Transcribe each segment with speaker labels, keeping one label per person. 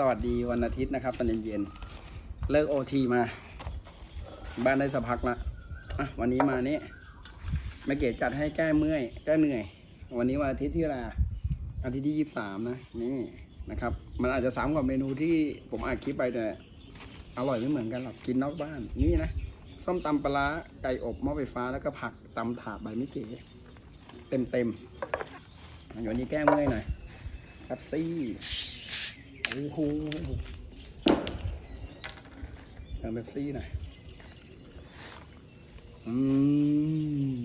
Speaker 1: สวัสดีวันอาทิตย์นะครับตอนเย็นๆเลิกโอทีมา บ้านได้สักพักละอะวันนี้มานี่แม่เกดจัดให้แก้เมื่อยแก้เหนื่อย วันนี้วันอาทิตย์ที่อะไรอาทิตย์ที่ยี่สามนะนี่นะครับ มันอาจจะซ้ำกับเมนูที่ผมอัดคลิปไปแต่อร่อยไม่เหมือนกันหรอกกินนอกบ้านนี่นะส้มตำปลาไก่อบหม้อไฟฟ้าแล้วก็ผักตำถาดใบไม่เก๋เต็มเต็มๆอะวันนี้แก้เมื่อยหน่อยครับซี่ โอ้โหเติมเบปซี่หน่อย อื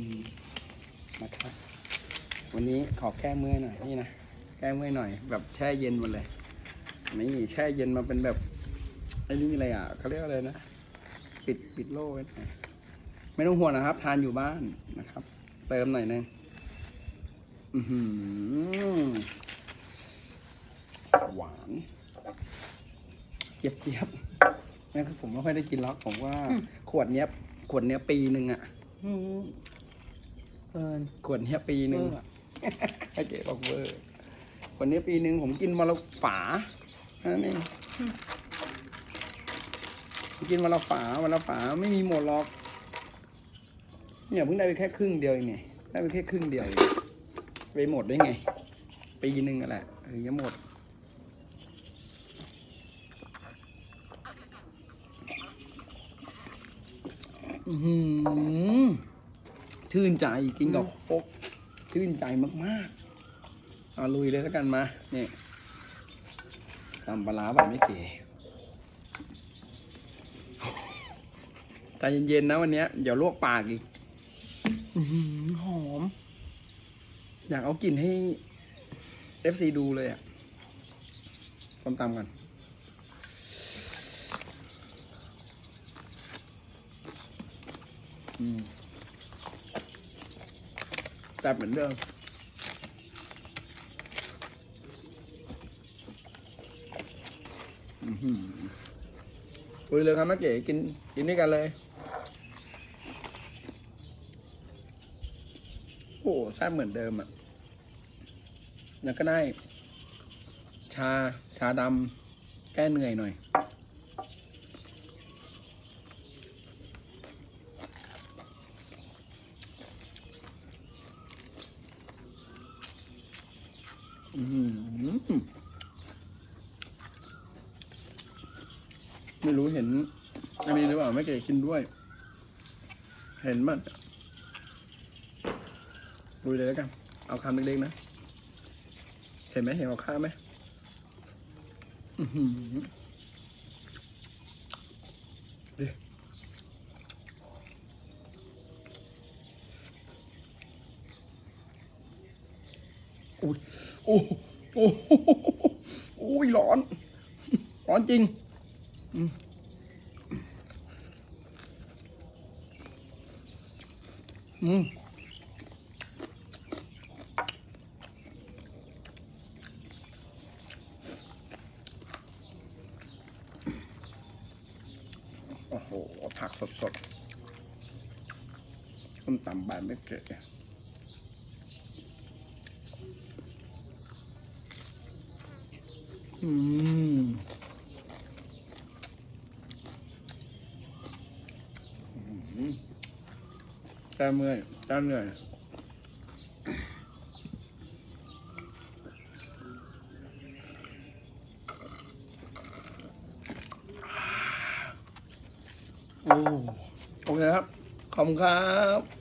Speaker 1: มนะครับ วันนี้ขอแก้เมื่อยหน่อยนี่นะ แก้เมื่อยหน่อย แบบแช่เย็นหมดเลย นี่แช่เย็นมาเป็นแบบไอ้นี่อะไรอะเขาเรียกอะไรนะ ปิดปิดโล่ไว้หน่อยไม่ต้องห่วงนะครับ ทานอยู่บ้านนะครับ เติมหน่อยนึงอือหือหวาน เจี๊ยบเจี๊ยบนั่นคือผมไม่ค่อยได้กินล็อกผมว่า ขวดเนี้ย ขวดเนี้ยปีหนึ่งอะ
Speaker 2: อืมเอิน
Speaker 1: ขวดเนี้ยปีหนึ่ง
Speaker 2: เวอร์อะ
Speaker 1: ไอ้เก๋บอกเวอร์ขวดเนี้ยปีหนึ่งผมกินมาละฝานั่นเองกินมาละฝาวันละฝาไม่มีหมดหรอก เนี่ยเพิ่งได้ไปแค่ครึ่งเดียวเองไงได้ไปแค่ครึ่งเดียวเองไปหมดได้ไง ปีหนึ่งอะแหละถึงจะหมด หือชื่นใจกินกับโคกชื่นใจมากๆเอาลุยเลยแล้วกันมาเนี่ยตำปลาร้าแบบไม่เก๋ใจเย็นๆนะวันเนี้ยเดี๋ยวลวกปากอีกอื้อหือหอม อยากเอากลิ่นให้ FC ดูเลยอะส้มตำกัน อืม แซ่บเหมือนเดิมอือหือคุยเลยครับแม่เก๋กินกินด้วยกันเลย โอ้แซ่บเหมือนเดิมอะแล้วก็ได้ ชาชาดำแก้เหนื่อยหน่อย ไม่รู้เห็น อันนี้หรือเปล่าไม่เก๋กินด้วย เห็นมันดูเลยแล้วกัน เอาคำเล็กๆนะ เห็นไหมเห็นเอาข้าไหมอือหือดิ อุ้ยโอ้โอ้โอ้ยร้อน ร้อนจริงอืมอืมโอ้โหผักสดสดๆต้มตำใบไม่เก๋อื อืมแก้เมื่อยแก้เหนื่อยโอ้โอเคครับ ขอบคุณครับ